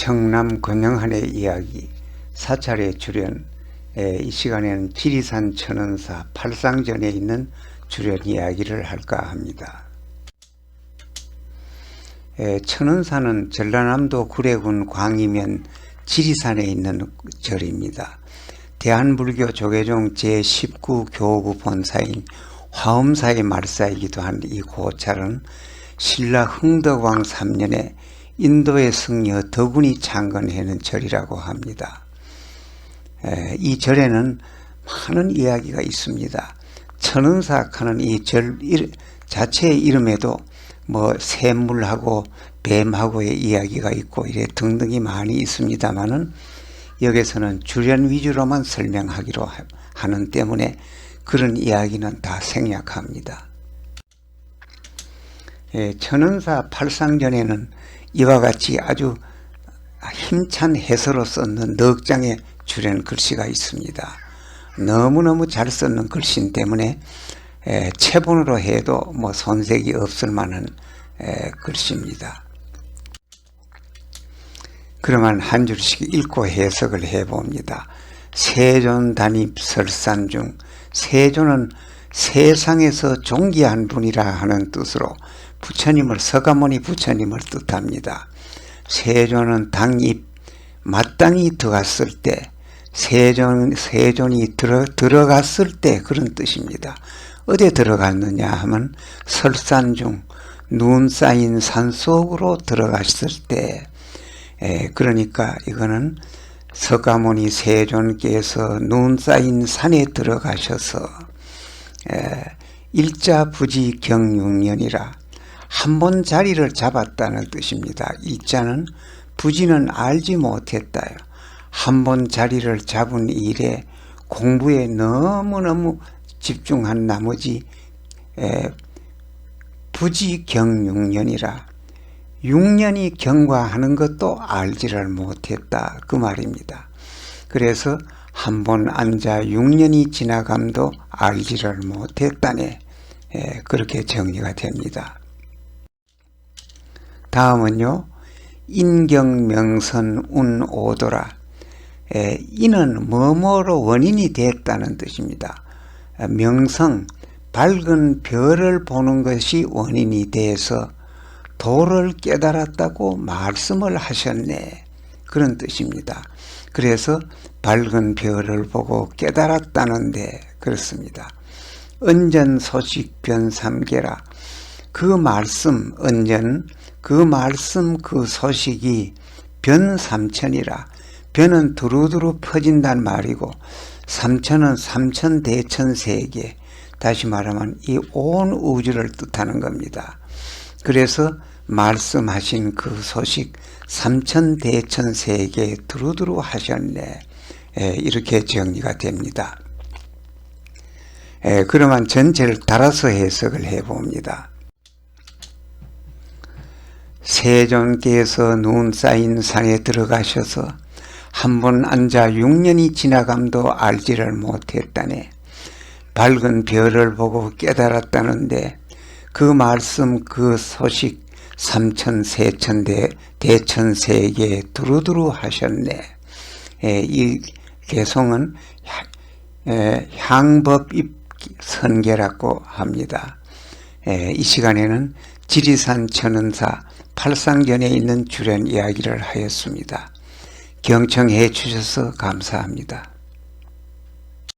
청남 권영한의 이야기 사찰의 출연 에, 이 시간에는 지리산 천원사 팔상전에 있는 출연 이야기를 할까 합니다. 에, 천원사는 전라남도 구례군 광이면 지리산에 있는 절입니다. 대한불교 조계종 제19 교구 본사인 화엄사의 말사이기도 한 이 고찰은 신라 흥덕왕 3년에 인도의 승려 덕운이 창건해는 절이라고 합니다. 에, 이 절에는 많은 이야기가 있습니다. 천은사하는 이 절 자체의 이름에도 뭐 샘물하고 뱀하고의 이야기가 있고 이래 등등이 많이 있습니다만은 여기서는 주련 위주로만 설명하기로 하는 때문에 그런 이야기는 다 생략합니다. 예, 천은사 팔상전에는 이와 같이 아주 힘찬 해서로 썼는 넉 장의 주련 글씨가 있습니다. 너무너무 잘 썼는 글씨 때문에 에, 체본으로 해도 뭐 손색이 없을 만한 에, 글씨입니다. 그러면 한 줄씩 읽고 해석을 해봅니다. 세존 단입 설산 중 세존은 세상에서 존귀한 분이라 하는 뜻으로 부처님을 서가모니 부처님을 뜻합니다. 세존은 당입 마땅히 들어갔을 때 세존 세존이 들어 들어갔을 때 그런 뜻입니다. 어디에 들어갔느냐 하면 설산 중 눈 쌓인 산 속으로 들어갔을 때 에, 그러니까 이거는 서가모니 세존께서 눈 쌓인 산에 들어가셔서 에, 일자 부지 경육년이라 한 번 자리를 잡았다는 뜻입니다. 이자는 부지는 알지 못했다요. 한 번 자리를 잡은 일에 공부에 너무너무 집중한 나머지 에, 부지 경육년이라 6년이 경과하는 것도 알지를 못했다 그 말입니다. 그래서 한 번 앉아 6년이 지나감도 알지를 못했다네 에, 그렇게 정리가 됩니다. 다음은요 인경명선 운오도라 에, 이는 뭐뭐로 원인이 됐다는 뜻입니다. 명성 밝은 별을 보는 것이 원인이 돼서 도를 깨달았다고 말씀을 하셨네. 그런 뜻입니다. 그래서 밝은 별을 보고 깨달았다는데 그렇습니다. 언전 소식 변삼계라 그 말씀 언전 그 말씀 그 소식이 변삼천이라 변은 두루두루 퍼진단 말이고 삼천은 삼천 대천 세계 다시 말하면 이 온 우주를 뜻하는 겁니다. 그래서 말씀하신 그 소식 삼천 대천 세계에 두루두루 하셨네. 에, 이렇게 정리가 됩니다. 에, 그러면 전체를 따라서 해석을 해봅니다. 세존께서 눈 쌓인 산에 들어가셔서 한 번 앉아 6년이 지나감도 알지를 못했다네. 밝은 별을 보고 깨달았다는데 그 말씀 그 소식 삼천 세천 대 대천 세계 두루두루 하셨네. 에, 이 개송은 에, 향법 입 선계라고 합니다. 에, 이 시간에는 지리산 천은사 팔상전에 있는 주련 이야기를 하였습니다. 경청해 주셔서 감사합니다.